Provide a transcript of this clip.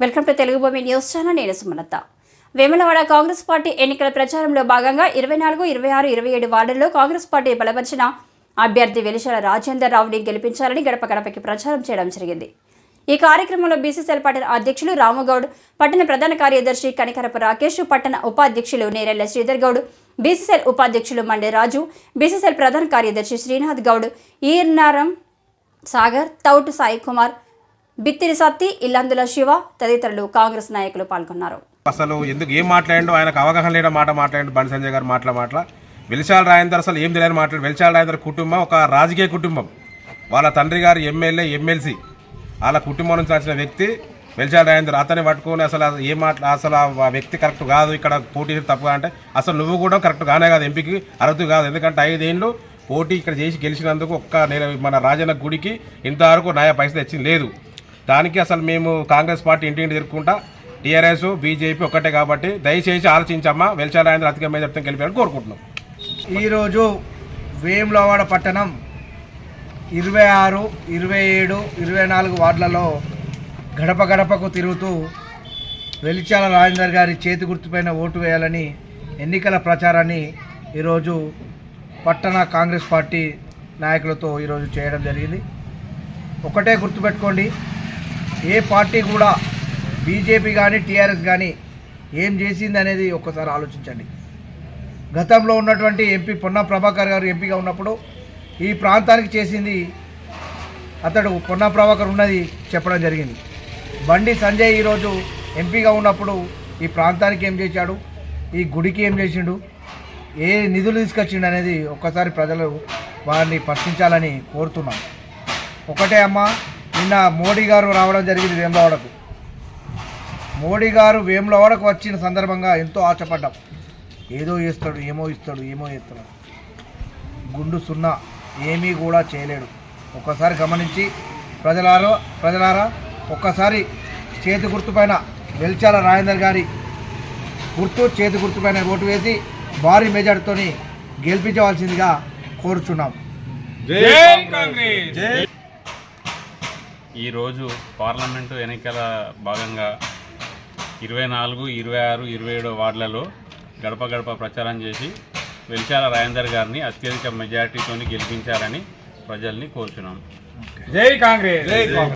Welcome to Telugu భూమి news channel నేను Sumalatha. Vemulawada Congress party ఎన్నికల ప్రచారంలో భాగంగా ఇరవై నాలుగు ఇరవై ఆరు ఇరవై ఏడు వార్డుల్లో కాంగ్రెస్ పార్టీ బలపరిచిన అభ్యర్థి వెలిశాల రాజేందర్ రావుని గెలిపించాలని గడప గడపకి ప్రచారం చేయడం జరిగింది. ఈ కార్యక్రమంలో బీసీసీఎల్ పట్టణ అధ్యక్షులు రామగౌడ్ పట్టణ ప్రధాన కార్యదర్శి కనికరపు రాకేష్ పట్టణ ఉపాధ్యక్షులు నేరెళ్ళ శ్రీధర్ గౌడ్ బీసీసీఎల్ ఉపాధ్యక్షులు మండే రాజు బీసీసీఎల్ ప్రధాన కార్యదర్శి శ్రీనాథ్ గౌడ్ ఈర్నారం సాగర్ తౌటు సాయి కుమార్ బిత్తిరి సత్తి ఇల్లందుల శివ తదితరులు కాంగ్రెస్ నాయకులు పాల్గొన్నారు. అసలు ఎందుకు ఏం మాట్లాడండు ఆయనకు అవగాహన లేని మాట మాట్లాడండి బండి సంజయ్ గారు మాటల మాటల. వెలిచాల రాయందర్ అసలు ఏం తెలియని మాట్లాడు వెలిచాల రాయందర్ కుటుంబం ఒక రాజకీయ కుటుంబం. వాళ్ళ తండ్రి గారు ఎమ్మెల్యే ఎమ్మెల్సీ. వాళ్ళ కుటుంబం నుంచి వచ్చిన వ్యక్తి వెలిచాల రాయందర్ అతన్ని పట్టుకొని అసలు ఏ ఏం మాట్లా అసలు ఆ వ్యక్తి కరెక్ట్ కాదు ఇక్కడ పోటీ తప్పుగా అంటే అసలు నువ్వు కూడా కరెక్ట్ కానే కాదు ఎంపీకి అర్హత కాదు. ఎందుకంటే ఐదేళ్ళు పోటీ ఇక్కడ చేసి గెలిచినందుకు ఒక్క నేను మన రాజన్న గుడికి ఇంతవరకు నాయ పైసలు తెచ్చింది లేదు. దానికి అసలు మేము కాంగ్రెస్ పార్టీ ఇంటింటి తిరుగుకుంటా టీఆర్ఎస్ బీజేపీ ఒక్కటే కాబట్టి దయచేసి ఆలోచించమ్మా వెలిచారాయంద్ర అధిక మేజర్తో గెలిపారని కోరుకుంటున్నాం. ఈరోజు వేములవాడ పట్టణం ఇరవై ఆరు ఇరవై ఏడు ఇరవై నాలుగు వార్డులలో గడప గడపకు తిరుగుతూ వెలిచాల రాజేందర్ గారి చేతి గుర్తుపైన ఓటు వేయాలని ఎన్నికల ప్రచారాన్ని ఈరోజు పట్టణ కాంగ్రెస్ పార్టీ నాయకులతో ఈరోజు చేయడం జరిగింది. ఒకటే గుర్తుపెట్టుకోండి ఏ పార్టీ కూడా బీజేపీ కానీ టీఆర్ఎస్ కానీ ఏం చేసింది అనేది ఒక్కసారి ఆలోచించండి. గతంలో ఉన్నటువంటి ఎంపీ పొన్న ప్రభాకర్ గారు ఎంపీగా ఉన్నప్పుడు ఈ ప్రాంతానికి చేసింది అతడు పొన్న ప్రభాకర్ ఉన్నది చెప్పడం జరిగింది. బండి సంజయ్ ఈరోజు ఎంపీగా ఉన్నప్పుడు ఈ ప్రాంతానికి ఏం చేశాడు? ఈ గుడికి ఏం చేసిండు? ఏ నిధులు తీసుకొచ్చిండు అనేది ఒక్కసారి ప్రజలు వారిని ప్రశ్నించాలని కోరుతున్నాను ఒకటే అమ్మ నిన్న మోడీ గారు రావడం జరిగింది వేములవాడకు. మోడీ గారు వేములవాడకు వచ్చిన సందర్భంగా ఎంతో ఆశపడ్డాం. ఏదో చేస్తాడు ఏమో ఇస్తాడు ఏమో చేస్తాడు. గుండు సున్నా ఏమీ కూడా చేయలేడు. ఒక్కసారి గమనించి ప్రజలారా ప్రజలారా ఒక్కసారి చేతి గుర్తుపైన వెల్చాల రాజేందర్ గారి గుర్తు చేతి గుర్తుపైన ఓటు వేసి భారీ మెజార్టీతోని గెలిపించవలసిందిగా కోరుచున్నాం. ఈరోజు పార్లమెంటు ఎన్నికల భాగంగా ఇరవై నాలుగు ఇరవై ఆరు ఇరవై ఏడో వార్డులలో గడప గడప ప్రచారం చేసి వెలిచాల రాజేందర్ గారిని అత్యధిక మెజార్టీతో గెలిపించాలని ప్రజల్ని కోరుచున్నాం.